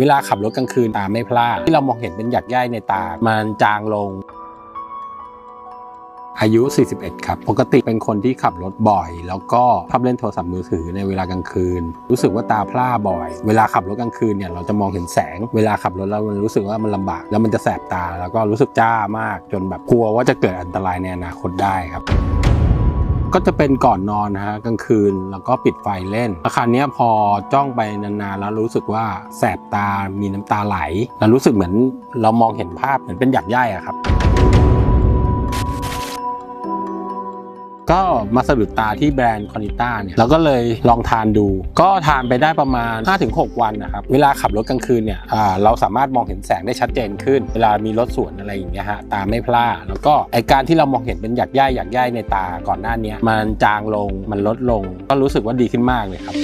เวลาขับรถกลางคืนตาไม่พลาดที่เรามองเห็นเป็นหยักใยในตา มันจางลง อายุ 41 ครับ ปกติเป็นคนที่ขับรถบ่อย แล้วก็ชอบเล่นโทรศัพท์มือถือในเวลากลางคืน รู้สึกว่าตาพร่าบ่อย เวลาขับรถกลางคืนเนี่ยเราจะมองเห็นแสง เวลาขับรถแล้วมันรู้สึกว่ามันลำบาก แล้วมันจะแสบตา แล้วก็รู้สึกจ้ามากจนแบบกลัวว่าจะเกิดอันตรายในอนาคตได้ครับ ก็จะเป็นก่อนนอนนะฮะกลางคืนแล้วก็ปิดไฟเล่นอาคารนี้พอจ้องไปนานๆแล้วรู้สึกว่าแสบตามีน้ำตาไหล แล้วรู้สึกเหมือนเรามองเห็นภาพเหมือนเป็นหยักย่ายอะครับ ก็มาสะดุดตาที่แบรนด์คอนิต้าเนี่ยเราก็เลยลองทานดู ก็ทานไปได้ประมาณ 5-6 วันนะครับ เวลาขับรถกลางคืนเนี่ยเราสามารถมองเห็นแสงได้ชัดเจนขึ้น เวลามีรถสวนอะไรอย่างเงี้ยฮะตาไม่พร่าแล้วก็ไอการที่เรามองเห็นเป็นหยักย่ายหยักใยในตาก่อนหน้านี้มันจางลงมันลดลง ก็รู้สึกว่าดีขึ้นมากเลยครับ